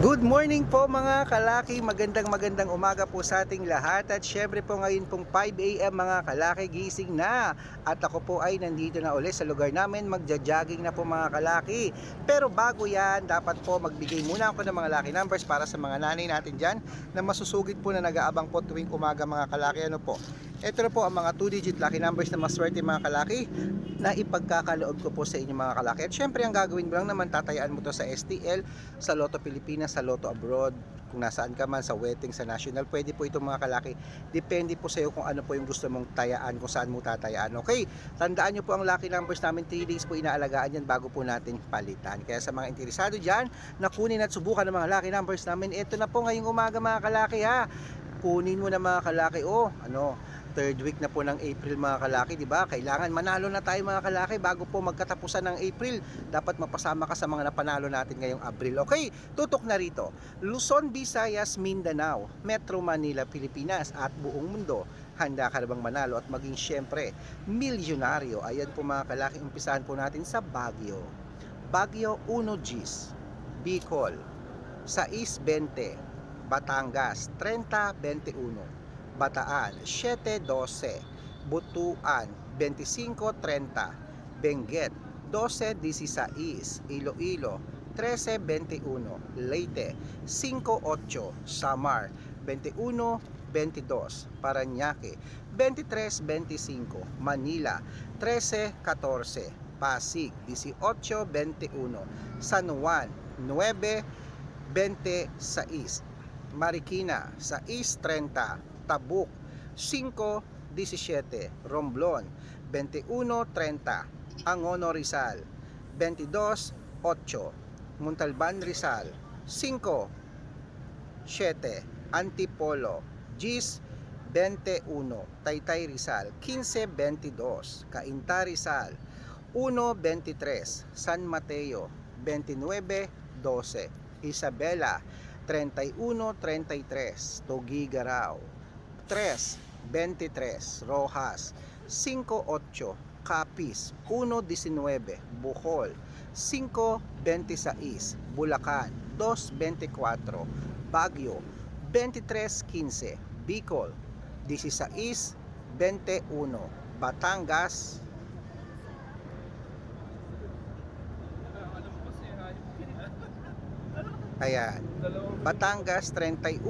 Good morning po mga kalaki, magandang magandang umaga po sa ating lahat. At syempre po ngayon pong 5am mga kalaki gising na. At ako po ay nandito na ulit sa lugar namin. Magja-jogging na po mga kalaki. Pero bago yan dapat po magbigay muna ako ng mga lucky numbers para sa mga nanay natin dyan na masusugid po na nag-aabang po tuwing umaga mga kalaki. Ano po ito na po ang mga 2 digit lucky numbers na maswerte mga kalaki na ipagkakaloob ko po sa inyo mga kalaki at syempre ang gagawin mo lang naman tatayaan mo to sa STL sa Lotto Pilipinas, sa Lotto Abroad, kung nasaan ka man sa wedding, sa national, pwede po itong mga kalaki. Depende po sa iyo kung ano po yung gusto mong tayaan, kung saan mo tatayaan. Okay, tandaan nyo po ang lucky numbers namin, 3 days po inaalagaan yan bago po natin palitan. Kaya sa mga interesado dyan, na kunin at subukan ng mga lucky numbers namin, ito na po ngayong umaga mga kalaki ha. Kunin mo na mga kalaki, oh, ano, third week na po ng April mga kalaki, di ba? Kailangan manalo na tayo mga kalaki bago po magkatapusan ng April. Dapat mapasama ka sa mga napanalo natin ngayong Abril. Okay, tutok na rito. Luzon, Visayas, Mindanao, Metro Manila, Pilipinas at buong mundo. Handa ka na bang manalo at maging syempre milyonaryo? Ayan po mga kalaki, umpisahan po natin sa Baguio. Baguio 1 Gs, Bicol, 6.20, Batangas 30.21, Bataan 7.12, Butuan 25.30, Benguet 12.16, Iloilo 13.21, Leyte 5.8, Samar 21.22, Paranaque 23.25, Manila 13.14, Pasig 18.21, San Juan 9.26, Marikina 6.30, Tabuk 5.17, Romblon 21.30, Angono Rizal 22.8, Montalban Rizal 5.7, Antipolo Gis 21, Taytay Rizal 15.22, Cainta Rizal 1.23, San Mateo 29.12, Isabela 31.33, Tugigaraw 3.23, Rojas. 5.8, Capiz. 1.19, Bohol 5.26, Bulacan. 2.24, Baguio. 23.15, Bicol. 16.21, Batangas Ayan. Batangas 31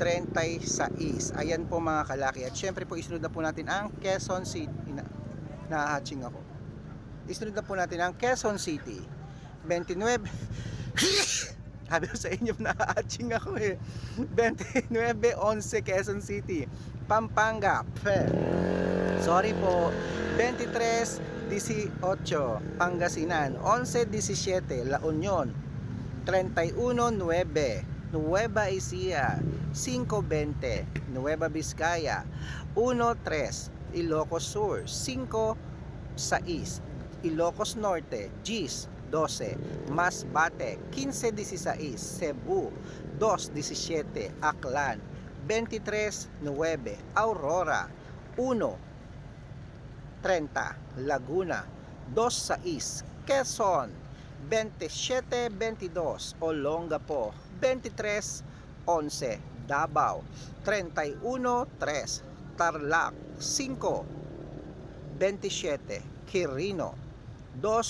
36. Ayan po mga kalaki. At syempre po isunod na po natin ang Quezon City. Na, nahatching ako. Isunod na po natin ang Quezon City. 29 Sabi sa inyo nahatching ako eh. 29 11 Quezon City. Pampanga. Sorry po. 23 18 Pangasinan. 11 17 La Union. 31.9 Nueva Ecija 5.20 Nueva Vizcaya 1.3 Ilocos Sur 5.6 Ilocos Norte Gis 12 Masbate 15.16 Cebu 2.17 Aklan 23.9 Aurora 1.30 Laguna 2.6 Quezon 27-22 Olongapo. 23-11 Davao. 31-3 Tarlac. 5 27 Quirino. 2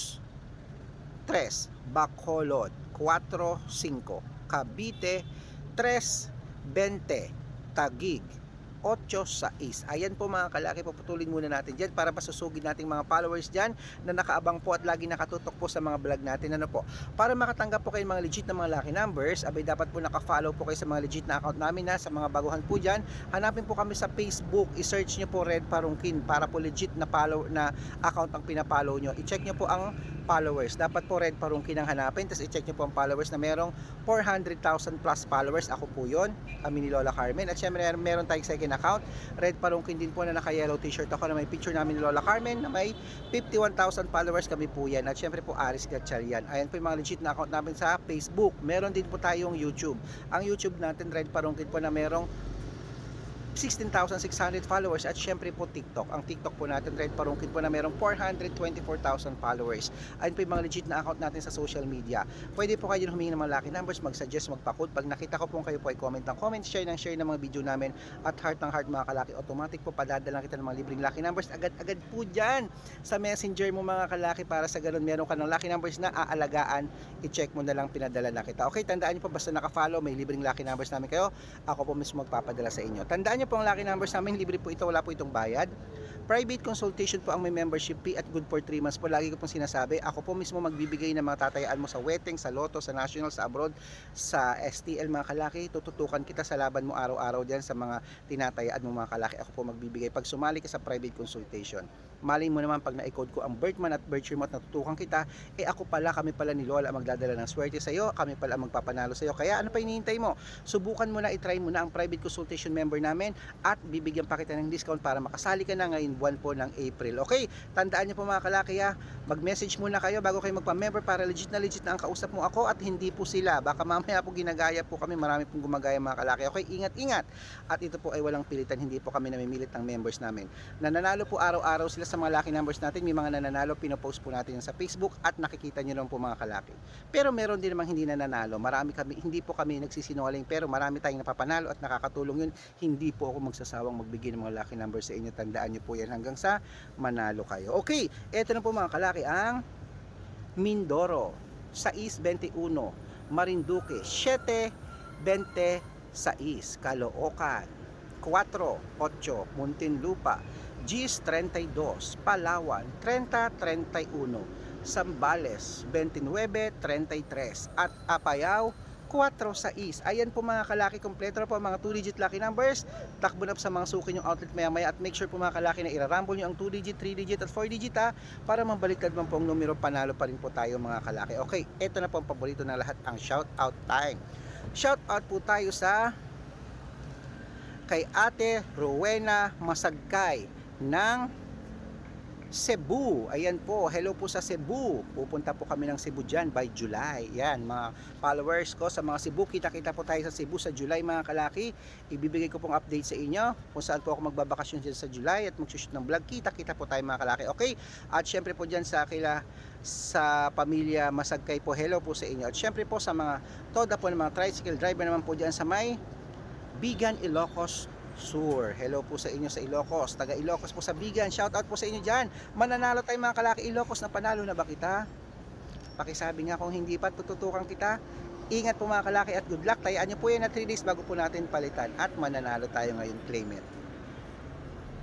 3 Bacolod. 4-5 Cavite. 3 20 Tagig 8-6. Ayan po mga kalaki, paputulin muna natin dyan para pasusugin nating mga followers dyan na nakaabang po at lagi nakatutok po sa mga vlog natin. Ano po? Para makatanggap po kayo mga legit na mga lucky numbers, abay dapat po nakafollow po kayo sa mga legit na account namin na sa mga baguhan po dyan. Hanapin po kami sa Facebook, i-search nyo po Red Parungkin para po legit na follow na account ang pinapollow nyo. I-check nyo po ang followers. Dapat po Red Parungkin ang hanapin. Tapos i-check nyo po ang followers na merong 400,000 plus followers. Ako po yun. Kami ni Lola Carmen. At syempre meron tayong second account. Red Parungkin din po na naka-yellow t-shirt ako na may picture namin ni Lola Carmen na may 51,000 followers kami po yan. At syempre po Aris Gatchalian. Ayan po yung mga legit na account namin sa Facebook. Meron din po tayong YouTube. Ang YouTube natin Red Parungkin po na merong 16,600 followers at syempre po TikTok. Ang TikTok po natin, Red Parungkit po na merong 424,000 followers. Ayun po yung mga legit na account natin sa social media. Pwede po kayo humingi ng mga lucky numbers, mag-suggest, magpa-code. Pag nakita ko po kayo po ay comment ng comment, share ng share ng mga video namin at heart ng heart mga kalaki. Automatic po padadalang kita ng mga libreng lucky numbers. Agad-agad po dyan sa messenger mo mga kalaki para sa ganun meron ka ng lucky numbers na aalagaan. I-check mo na lang pinadala na kita. Okay, tandaan nyo po basta naka-follow, may libreng lucky numbers namin kayo. Ako po mismo magpapadala sa inyo. Tandaan nyo po ang lucky numbers namin, libre po ito, wala po itong bayad. Private consultation po ang may membership fee at good for 3 months po. Lagi ko pong sinasabi, ako po mismo magbibigay ng mga tatayaan mo sa wedding, sa loto, sa national, sa abroad, sa STL mga kalaki. Tututukan kita sa laban mo araw-araw dyan sa mga tinatayaan mo mga kalaki. Ako po magbibigay pag sumali ka sa private consultation. Malay mo naman pag na-code ko ang birthman at mo at natutukan kita, eh ako pala, kami pala ni Lola magdadala ng swerte sa iyo, kami pala ang magpapanalo sa iyo. Kaya ano pa hinihintay mo? Subukan mo na, i-try mo na ang private consultation member namin at bibigyan pa kita ng discount para makasali ka na ngayon buwan po ng April. Okay, tandaan niyo po mga kalaki ha, mag-message muna kayo bago kayo magpa-member para legit na legit na ang kausap mo ako at hindi po sila. Baka mamaya po ginagaya po kami, marami pong gumagaya mga kalaki. Okay, ingat-ingat. At ito po ay walang pilitan, hindi po kami namimilit ng members namin. Nananalo po araw-araw sila sa mga lucky numbers natin. May mga nananalo, pinopost po natin yan sa Facebook at nakikita nyo lang po mga kalaki. Pero meron din namang hindi nananalo. Marami kami, hindi po kami nagsisinungaling pero marami tayong napapanalo at nakakatulong yun. Hindi po ako magsasawang magbigay ng mga lucky numbers sa inyo. Tandaan nyo po yan hanggang sa manalo kayo. Okay, eto na po mga kalaki ang Mindoro, 621, Marinduque, 726, Caloocan, 4-8 Muntinlupa, Gis 32, Palawan 30-31, Sambales 29-33 at Apayao 4-6. Ayan po mga kalaki, kompleto po mga 2-digit lucky numbers. Takbo na po sa mga suki yung outlet maya maya at make sure po mga kalaki na irarambol nyo ang 2-digit, 3-digit at 4-digit ha para mabaliktad man po ang numero, panalo pa rin po tayo mga kalaki. Okay, ito na po ang paborito ng lahat, ang shout out time. Shout out po tayo sa kay Ate Rowena Masagkay ng Cebu. Ayan po, hello po sa Cebu. Pupunta po kami ng Cebu dyan by July. Yan, mga followers ko sa mga Cebu. Kita-kita po tayo sa Cebu sa July mga kalaki. Ibibigay ko pong update sa inyo kung saan po ako magbabakasyon dyan sa July at magsushoot ng vlog. Kita-kita po tayo mga kalaki. Okay? At syempre po dyan sa kila sa pamilya Masagkay po, hello po sa inyo. At syempre po sa mga toda po ng mga tricycle driver naman po dyan sa may Bigan Ilocos Sur. Hello po sa inyo sa Ilocos. Taga Ilocos po sa Bigan. Shout out po sa inyo dyan. Mananalo tayo mga kalaki Ilocos na panalo na ba kita? Pakisabi nga kung hindi pa tututukan kita. Ingat po mga kalaki at good luck. Tayaan nyo po yan na 3 days bago po natin palitan. At mananalo tayo ngayon. Claim it.